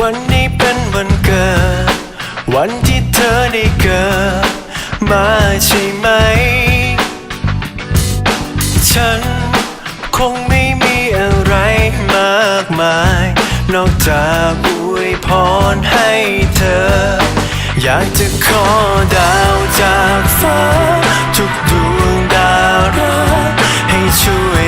วันนี้เป็นวันเกิด วันที่เธอได้เกิด มาใช่ไหม ฉันคงไม่มีอะไรมากมาย นอกจากอวยพรให้เธอ อยากจะขอดาวจากฟ้า ทุกดวงดาวรักให้ช่วย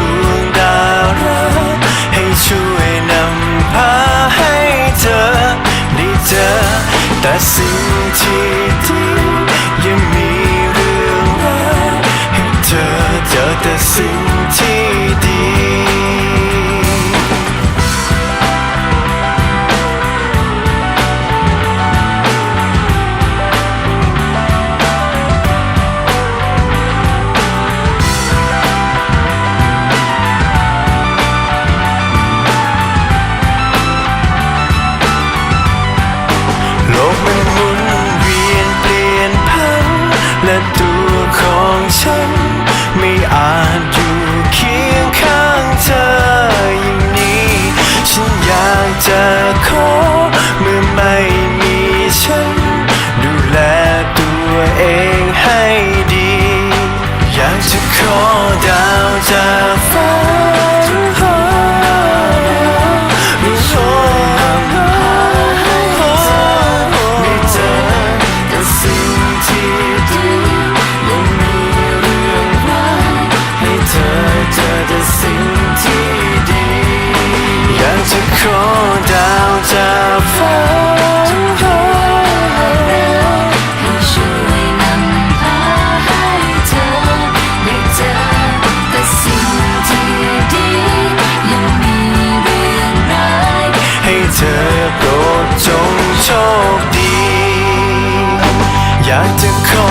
ว แต่สิ่งที่ดียังมีเรื่องรายให้เธอเจอแต่สิ่ง จะขอเมื่อไม่มีฉัน ดูแลตัวเองให้ดี อยากจะขอได้ อยากจะขอ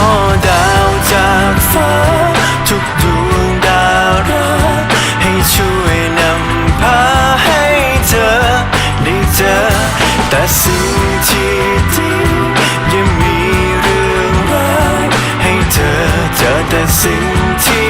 ดาวจากฟ้า ทุกดวงดาวรักให้ช่วยนำพาให้เธอได้เจอ แต่สิ่งที่ดียังมีเรื่องร้ายให้เธอเจอแต่สิ่งที่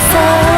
myself